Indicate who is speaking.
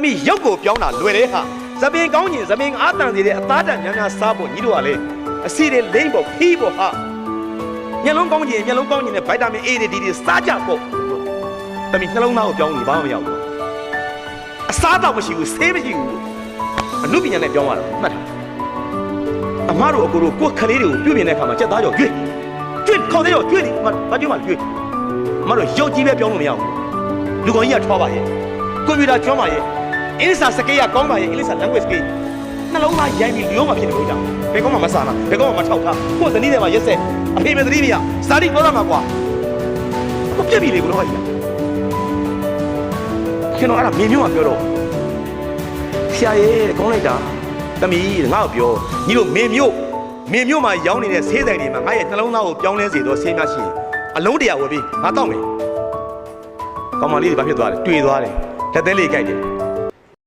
Speaker 1: အမိရုပ်ကိုပြောင်းတာလွယ်တဲ့ဟာသပင်ကောင်းရင်သပင်အားတန်စေတဲ့အသားတန်များများစားဖို့ညီတို့ကလေအစီတွေလိမ့်ဖို့ဖီးဖို့ဟာမျက်လုံးကောင်းရင်မျက်လုံးကောင်းရင်လည်းဗိုက်တာမင် A တွေဒီတွေစားကြဖို့တမီနှလုံးသားကိုပြောင်းနေဘာမှမရဘူးအစားတော့မရှိဘူးဆေးမရှိဘူးအနုပညာနဲ့ပြောင်းရတာမှတ်တာအမားတို့အကိုတို့ကိုယ်ခလေးတွေကိုပြုတ်ပြနေတဲ့အခါမှာစက်သားကြောကျွေးကျွေးခေါင်းသေးရောကျွေးတယ်ဘာကျွေးမှကျွေးအမားတို့ရုပ်ကြီးပဲပြောင်းလို့မရဘူးလူကောင်ကြီးကထွားပါရဲ့ကွန်ပျူတာကျွမ်းပါရဲ့ အင်းစာစကေးကကောင်းပါရဲ့အင်္ဂလိပ်စာ language ကေးနှလုံးသားရိုင်းပြီးလျောမှဖြစ်နေလို့ကြောင့်ဘယ်ကောင်းမှမစားနာဘယ်ကောင်းမှမထောက်ထားကိုယ်ဇနီးတွေမှာရက်ဆက်အဖေမေသတိမရစာတိပြောတာမှာကွာကိုပြက်ပြီလေကိုတော့ကြီးကျွန်တော်အဲ့ဒါမင်းမျိုးကပြောတော့ဆရာရဲ့ကောင်းလိုက်တာတမီးငါ့ကိုပြောညီတို့မင်းမျိုးမင်းမျိုးမှာရောင်းနေတဲ့ဆေးဆိုင်တွေမှာငါရဲ့နှလုံးသားကိုပြောင်းလဲစေတော့ဆေးများရှိရင်အလုံးတရာဝယ်ပြီးငါတောက်မယ်ကောင်မလေးတွေဘာဖြစ်သွားလဲတွေ့သွားတယ်လက်သေးလေးကြိုက်တယ်